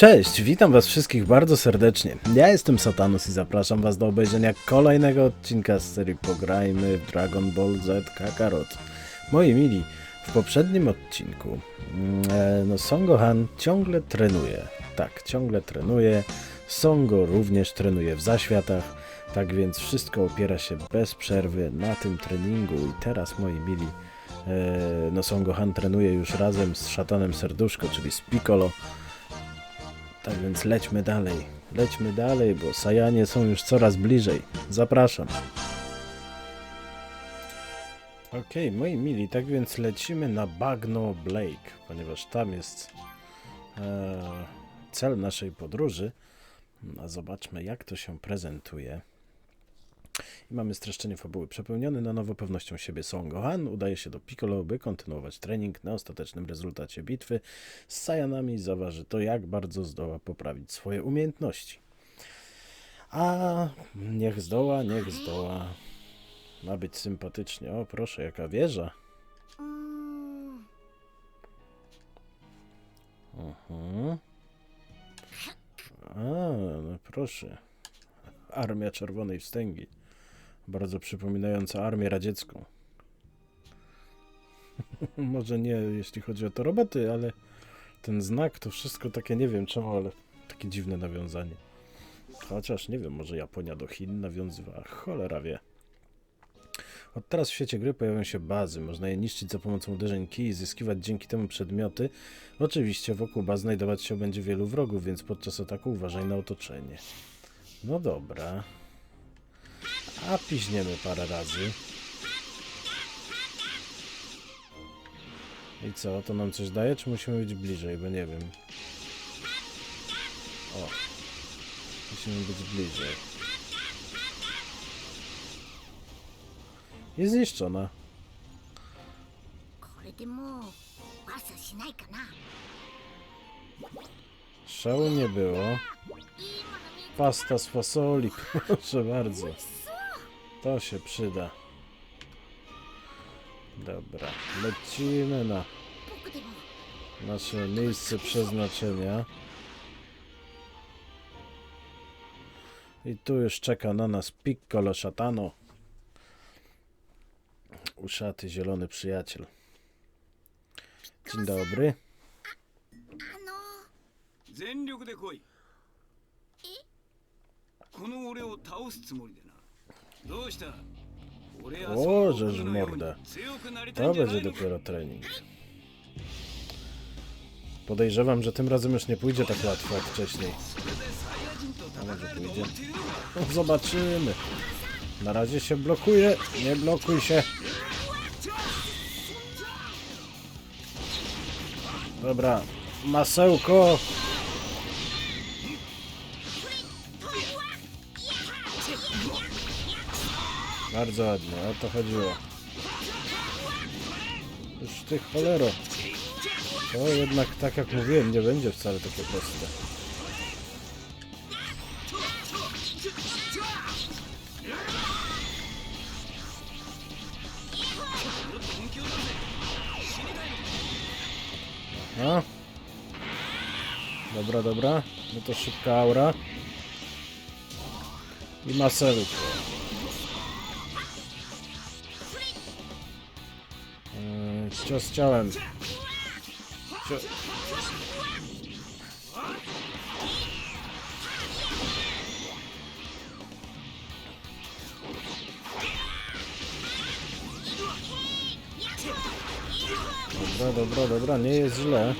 Cześć, witam was wszystkich bardzo serdecznie. Ja jestem Satanus i zapraszam was do obejrzenia kolejnego odcinka z serii Pograjmy w Dragon Ball Z Kakarot. Moi mili, w poprzednim odcinku mm, e, no Son Gohan ciągle trenuje. Tak, ciągle trenuje. Songo również trenuje w zaświatach. Tak więc wszystko opiera się bez przerwy na tym treningu i teraz moi mili e, no Son Gohan trenuje już razem z Szatanem Serduszko, czyli z Piccolo. Tak więc lećmy dalej. Lećmy dalej, bo Sajanie są już coraz bliżej. Zapraszam. Okej, moi mili, tak więc lecimy na Bagno Blake, ponieważ tam jest e, cel naszej podróży. A zobaczmy, jak to się prezentuje. I mamy streszczenie fabuły. Przepełniony na nowo pewnością siebie Son Gohan udaje się do Piccolo, by kontynuować trening. Na ostatecznym rezultacie bitwy z Saiyanami zaważy to, jak bardzo zdoła poprawić swoje umiejętności. A niech zdoła, niech zdoła. Ma być sympatycznie. O, proszę, jaka wieża. Mhm. A, no proszę. Armia Czerwonej Wstęgi. Bardzo przypominająca armię radziecką. Może nie jeśli chodzi o to roboty, ale ten znak to wszystko takie nie wiem czemu, ale takie dziwne nawiązanie. Chociaż nie wiem, może Japonia do Chin nawiązywała. Cholera wie. Od teraz w świecie gry pojawią się bazy. Można je niszczyć za pomocą uderzeń kij i zyskiwać dzięki temu przedmioty. Oczywiście wokół baz znajdować się będzie wielu wrogów, więc podczas ataku uważaj na otoczenie. No dobra. A piźniemy parę razy. I co, to nam coś daje, czy musimy być bliżej, bo nie wiem. O. Musimy być bliżej. Jest zniszczona. Szału nie było. Pasta z fasoli, proszę bardzo. To się przyda. Dobra, lecimy na 僕でも nasze miejsce przeznaczenia. I tu już czeka na nas Piccolo Szatano. Uszaty zielony przyjaciel. Dzień dobry. あの全力で来いこの俺を倒すつもり o, żeż mordę. To będzie dopiero trening. Podejrzewam, że tym razem już nie pójdzie tak łatwo jak wcześniej. Może pójdzie? No, zobaczymy. Na razie się blokuje. Nie blokuj się. Dobra. Masełko. Bardzo ładnie, o to chodziło. Już ty cholero. To jednak tak jak mówiłem, nie będzie wcale takie proste. No. Dobra, dobra. No to szybka aura. I maseru. Cios ciałem. Cio... Dobra, dobra, dobra, nie jest źle.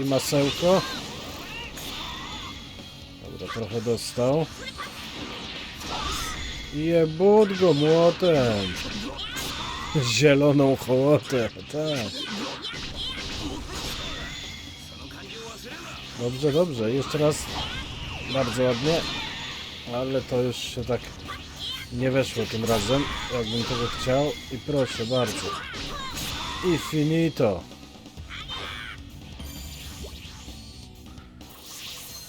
I masełko. Dobra, trochę dostał. Jebut go młotem. Zieloną hołotę, tak. Dobrze, dobrze, jeszcze raz. Bardzo ładnie. Ale to już się tak nie weszło tym razem, jakbym tego chciał. I proszę bardzo. I finito.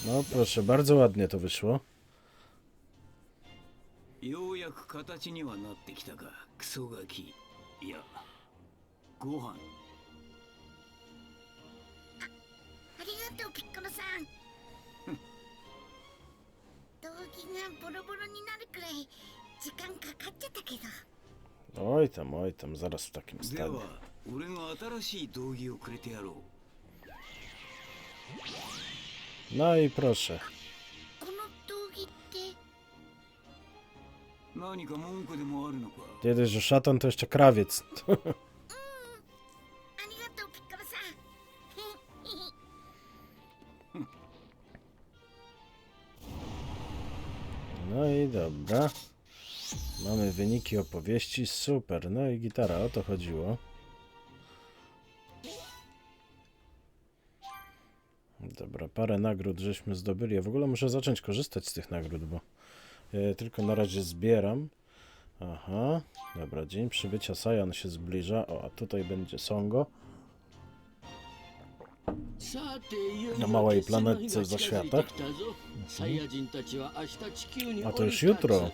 No proszę, bardzo ładnie to wyszło. ようやく形にはなってきたかクソガキ。いやご飯。ありがとうピッコロさん。道着がボロボロになるくらい時間かかっちゃったけど。Oj tam, oj tam, zaraz w takim で.は俺が新しい道着をくれてやろう。No i proszę. 何か文句でもあるのか Nie dość, że szatan to jeszcze krawiec. ありがとうピッコロさん No i dobra. Mamy wyniki opowieści, super. No i gitara, o to chodziło. Dobra, parę nagród żeśmy zdobyli. Ja w ogóle muszę zacząć korzystać z tych nagród, bo ja je E, tylko na razie zbieram. Aha, dobra, dzień przybycia Sajan się zbliża. O, a tutaj będzie Songo. Na małej planetce za zaświatach. Mhm. A to już jutro.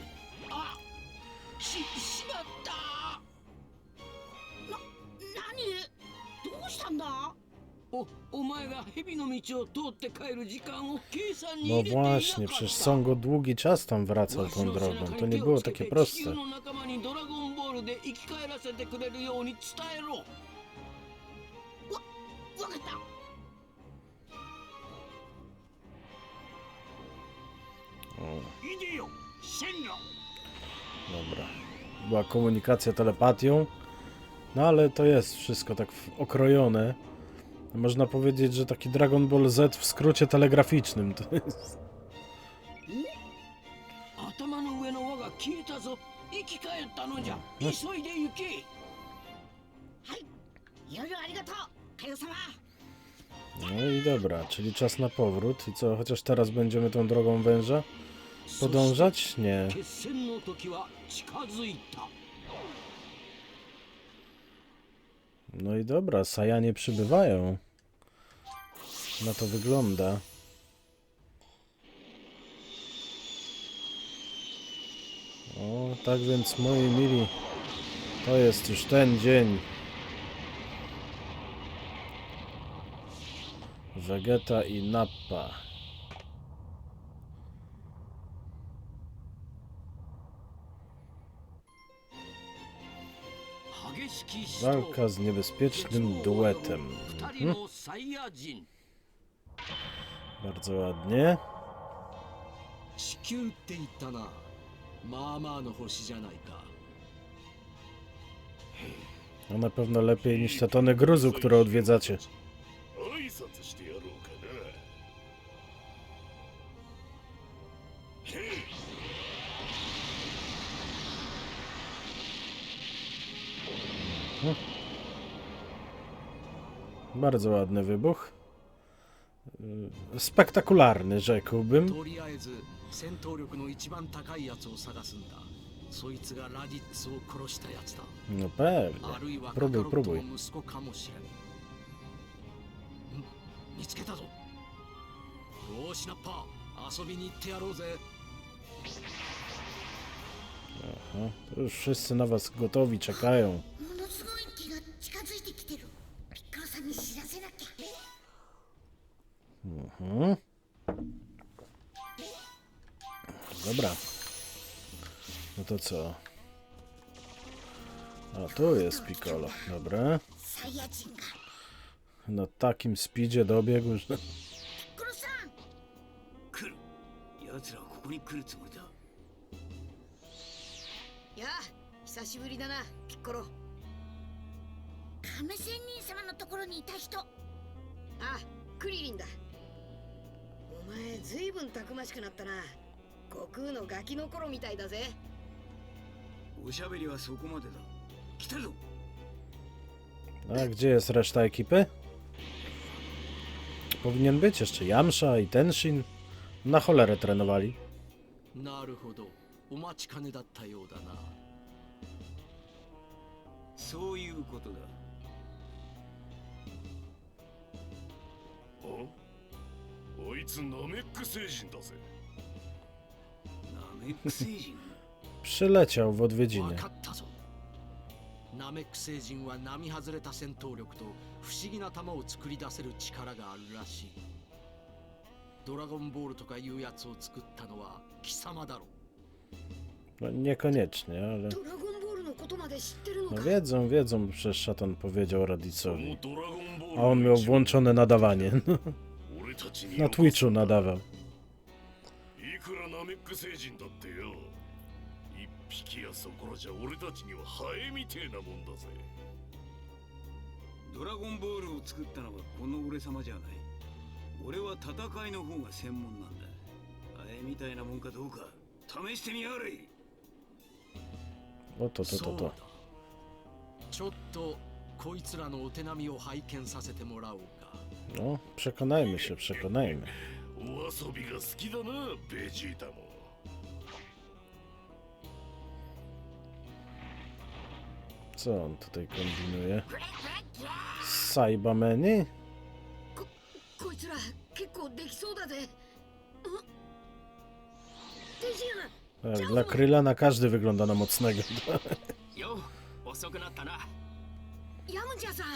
No, おお前が蛇の道を通って帰る時間を計算に No 入れていなかった właśnie, przecież Songo długi czas tam wracał わし tą の背 drogą. 中 To に nie 手 było をつけ takie て地 proste. 球の仲間にドラゴンボールで生き返らせてくれるように伝えろわかった O. いでよ線路 Dobra. Była komunikacja telepatią. No ale to jest wszystko tak w- okrojone. Można powiedzieć, że taki Dragon Ball Z w skrócie telegraficznym to jest. No. no i dobra, czyli czas na powrót. I co, chociaż teraz będziemy tą drogą węża podążać? Nie. No i dobra, Sajanie przybywają. Na to wygląda. O, tak więc moi mili, to jest już ten dzień. Vegeta i Nappa. Walka z niebezpiecznym duetem. 二 Bardzo ładnie. 地球って言ったなまあまあの星じゃないか No na pewno lepiej niż te tony gruzu, które odwiedzacie. 挨拶してやろうかな Bardzo ładny wybuch. Y, spektakularny, rzekłbym. No pewnie. Próbuj, próbuj. Aha, to już wszyscy na was gotowi, czekają. Mhm. Dobra. No to co? A tu jest Piccolo. Dobra. サイヤ人が Na takim speedzie dobiegł, że... ピッコロさん来る奴らはここに来るつもりだやあ久しぶりだなピッコロ亀仙人様のところにいた人あクリリンだ お前ずいぶんたくましくなったな悟空のガキの頃みたいだぜおしゃべりはそこまでだ来たぞ A gdzie jest reszta ekipy? Powinien być jeszcze Yamsha i Tenshin. Na cholerę trenowali. なるほどお待ちかねだったようだなそういうことだああいつナメック星人だぜナメック星人 Przyleciał w odwiedziny. わかったぞ ナメック星人は並外れた戦闘力と不思議な球を作り出せる力があるらしいドラゴンボールとかいうやつを作ったのは貴様だろ No, niekoniecznie, ale... ドラゴンボールのことまで知ってるの No か wiedzą, wiedzą, przecież szatan powiedział こ Radicowi. のドラゴンボール A on miał włączone nadawanie. Na Twitchu nadawał. いくらナメック星人だってよ。一匹やそこらじゃ俺たちにはハエみてえなもんだぜ。ドラゴンボールを作ったのはこの俺様じゃない。俺は戦いの方が専門なんだ。ハエみたいなもんかどうか試してみやがれ。O to, to, そ to, う to. だ。ちょっとこいつらのお手並みを拝見させてもらおうか No, przekonajmy się, przekonajmy. お遊びが好きだなベジータも Co on tutaj kombinuje? Saibameni? こいつら結構できそうだぜん手品 E, Dla Kryla na każdy wygląda na mocnego. よ遅くなったなヤムチャさん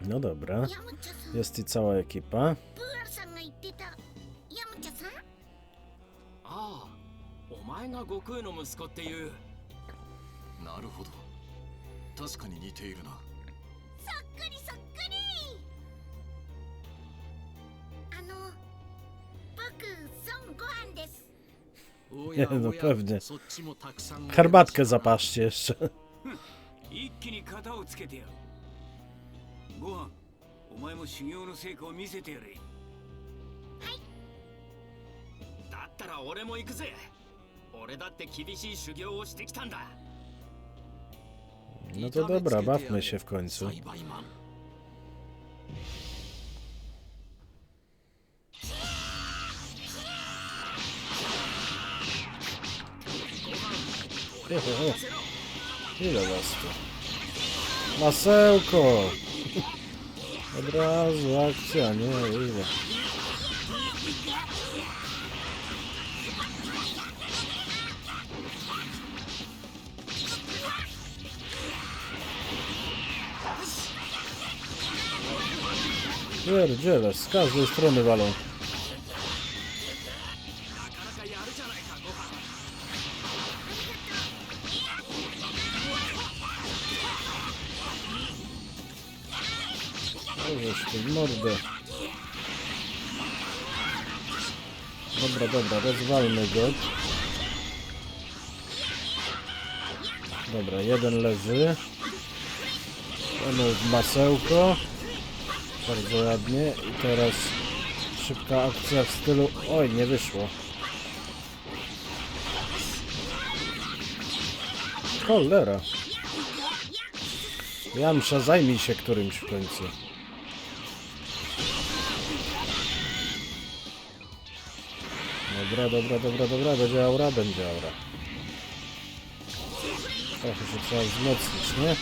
no dobra. Jest i cała ekipa. Nie, no, no pewnie. Herbatkę zapaszcie jeszcze. ご飯お前も修行の成果を見せてやれだったら俺も行くぜ俺だって厳しい修行をしてきたんだ No to dobra, bawmy się w końcu. Ile was tu? Masełko! Od razu akcja, nie, ile. Pierdziele, z każdej strony walą. Mordę. Dobra, dobra, rozwalmy go. Dobra, jeden leży. W masełko. Bardzo ładnie. I teraz szybka akcja w stylu... Oj, nie wyszło. Cholera. Jamsza, zajmij się którymś w końcu. Dobra, dobra, dobra, dobra, będzie aura, będzie aura. Trochę się trzeba wzmocnić, nie?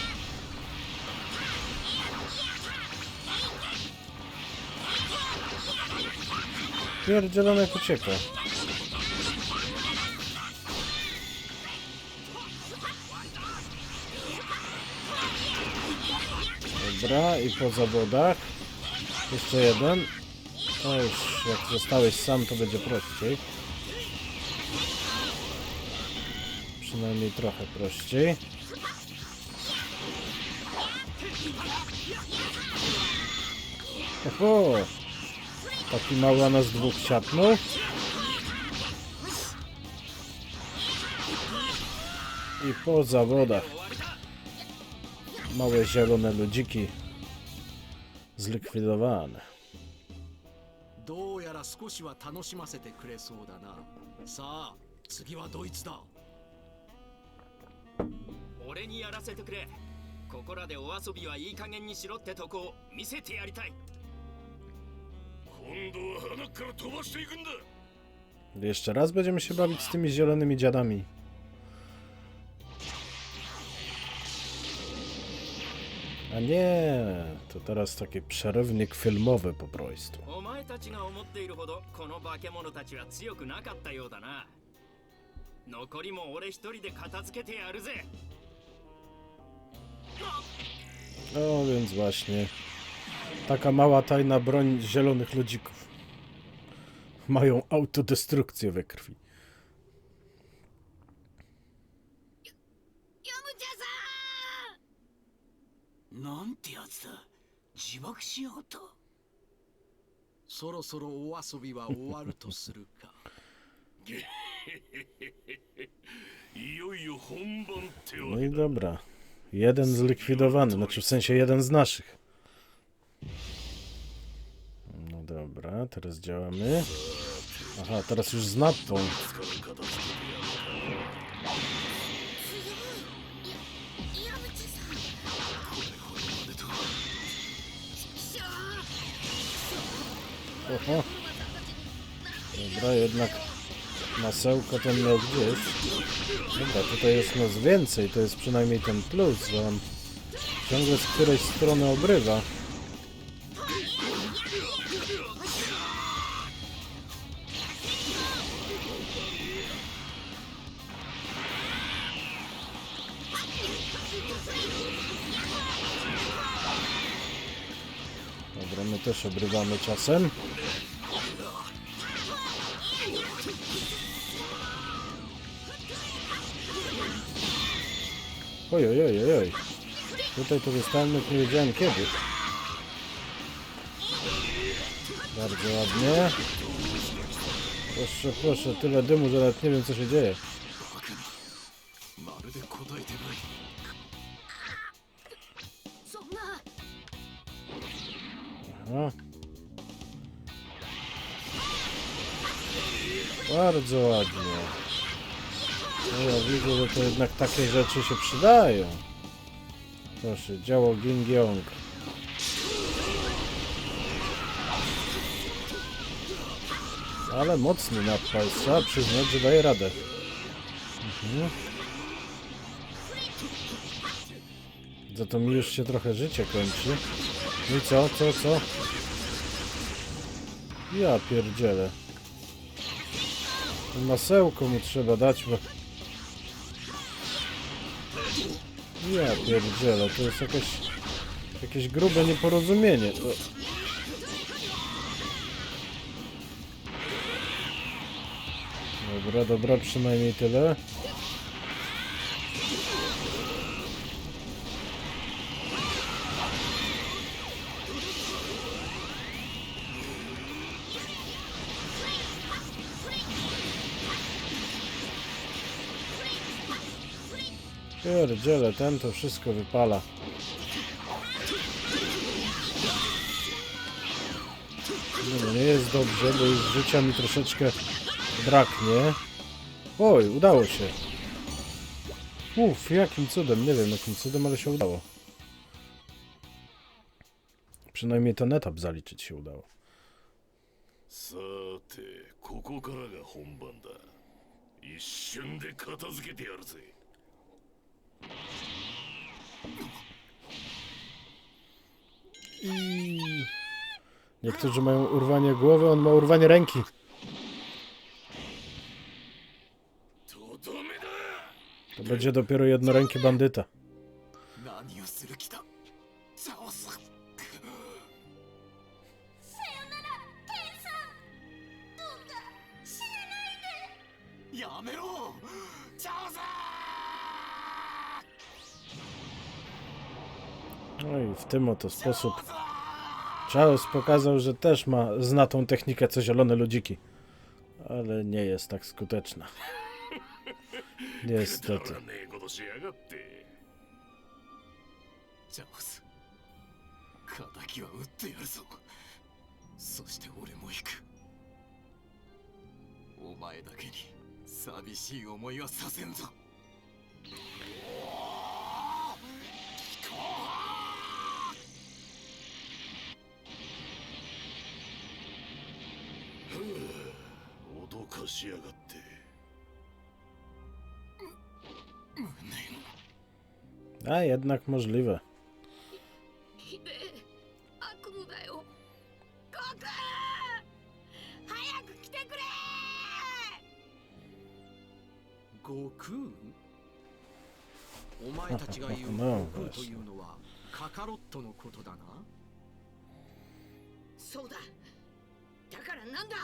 Pierdzielony jak ucieka. Dobra, i po zawodach. Jeszcze jeden. No już, jak zostałeś sam, to będzie prościej. Przynajmniej trochę prościej. Oho! Taki mały nas dwóch siapnął. I po zawodach. Małe zielone ludziki zlikwidowane. ら少しは楽しませてくれそうだな。さあ次はドイツだ。俺にやらせてくれ。ここらでお遊びはいい加減にしろってとこを見せてやりたい。今度は鼻から飛ばしていくんだ。Jeszcze raz będziemy się bawić z tymi zielonymi dziadami. A nie, to teraz taki przerywnik filmowy po prostu. お前たちが思っているほどこの化け物たちは強くなかったようだな残りも俺一人で片付けてやるぜ No więc właśnie. Taka mała tajna broń zielonych ludzików. Mają autodestrukcję we krwi. ヤムチャさんなんてやつだ 自爆しようとそろそろお遊びは終わるとするかいよいよ本番ってわ No け i だ dobra. Jeden zlikwidowany, znaczy w sensie jeden z naszych. No dobra, teraz działamy. Aha, teraz już z nappą. から片付けて Oho. Dobra, jednak masełko ten miał gdzieś. Dobra, tutaj jest nas więcej, to jest przynajmniej ten plus, że on ciągle z którejś strony obrywa. Dobra, my też obrywamy czasem. Oj, oj, oj, oj. Tutaj to zostałem, nie wiedziałem kiedy. Bardzo ładnie. Proszę, proszę, tyle dymu, że nawet nie wiem co się dzieje. Aha. Bardzo ładnie. No ja widzę, że to jednak takie rzeczy się przydają. Proszę, działo Ging Yong. Ale mocny napad, trzeba przyznać, że daje radę. Mhm. Za to mi już się trochę życie kończy. No i co, co, co? Ja pierdzielę. Masełko mu trzeba dać, bo... Ja pierdzielę, to jest jakieś... Jakieś grube nieporozumienie. To... Dobra, dobra, przynajmniej tyle. Pierdziele, ten to wszystko wypala. Nie, no nie jest dobrze, bo już życia mi troszeczkę braknie. Oj, udało się. Uff, jakim cudem, nie wiem jakim cudem, ale się udało. Przynajmniej ten etap zaliczyć się udało. さてここからが本番だ一瞬で片付けてやるぜ i... Niektórzy mają urwanie głowy, on ma urwanie ręki. To będzie dopiero jednoręki bandyta. No i w tym oto sposób Charles pokazał, że też ma, zna tą technikę co zielone ludziki. Ale nie jest tak skuteczna. Niestety. 脅かしやがって。A jednak możliwe. ひでえ悪夢だよ悟空早く来てくれ悟空お前たちが言うなあ悟空というのはカカロットのことだなそうだだからなんだ？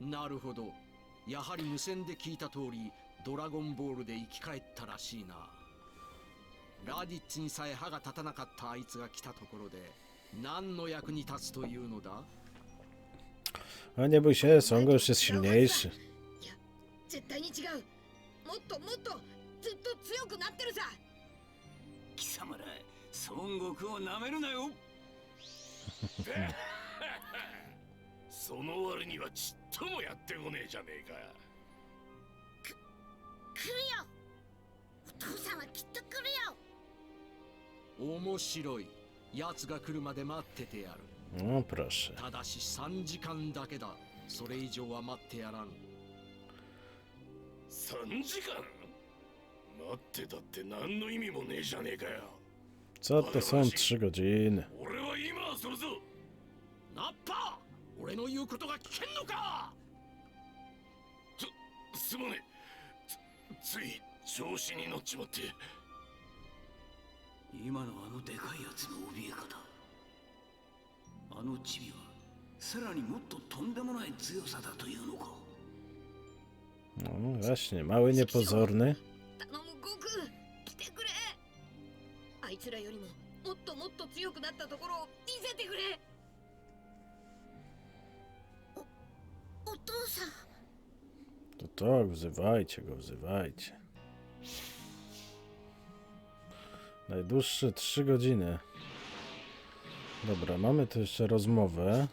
なるほど。やはり無線で聞いた通りドラゴンボールで生き返ったらしいな。ラディッツにさえ歯が立たなかったあいつが来たところで何の役に立つというのだ？A nie bój się, Songo już jest silniejszy. いや絶対に違う。もっともっとずっと強くなってるさ。貴様ら孫悟空をなめるなよ その割にはちっともやってこねえじゃねえか。来るよ。お父さんはきっと来るよ。面白い奴が来るまで待っててやる。No proszę. ただし3時間だけだ。それ以上は待ってやらん。3時間待ってたって何の意味もねえじゃねえかよ。Co to są 3 godziny? 俺は今するぞ。ナッパ俺の言うことが聞けんのか？すすまねえ。つつい調子に乗っちまって。今のあのでかいやつの怯え方。あのチビはさらにもっととんでもない強さだというのか。No właśnie, mały niepozorny. 頼む悟空来てくれあいつらよりももっともっと強くなったところを見せてくれ To tak, wzywajcie go, wzywajcie. Najdłuższe 3 godziny. Dobra, mamy tu jeszcze rozmowę.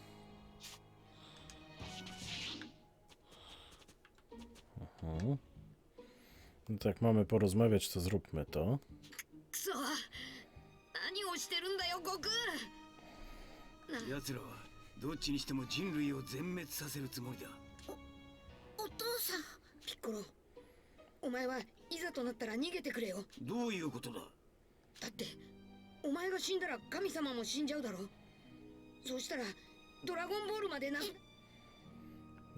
Aha. No tak, mamy porozmawiać, to zróbmy to. くそ何をしてるんだよ悟空奴らはどっちにしても人類を全滅させるつもりだお父さんピッ コロお前はいざとなったら逃げてくれよどういうことだだってお前が死んだら神様も死んじゃうだろそうしたらドラゴンボールまでな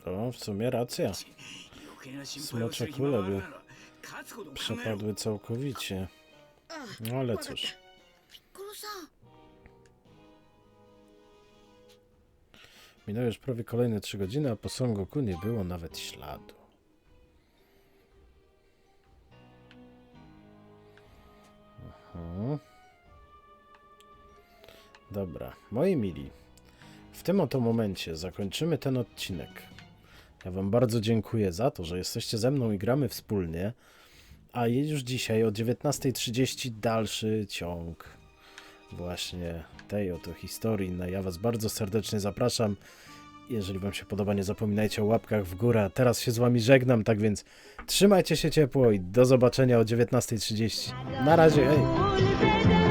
O, w sumie racja. 余計な心配をする Smocze 暇がある kule なら勝つことを考えろ Przepadły całkowicie. ああ No ale わかった cóż. ピッコロさん Minęły już prawie kolejne 3 godziny, a po Son Goku nie było nawet śladu. Aha. Dobra, moi mili, w tym oto momencie zakończymy ten odcinek. Ja Wam bardzo dziękuję za to, że jesteście ze mną i gramy wspólnie. A już dzisiaj o 19.30 dalszy ciąg właśnie tej oto historii. No ja Was bardzo serdecznie zapraszam. Jeżeli Wam się podoba, nie zapominajcie o łapkach w górę. Teraz się z Wami żegnam, tak więc trzymajcie się ciepło i do zobaczenia o 19.30. Na razie, hej!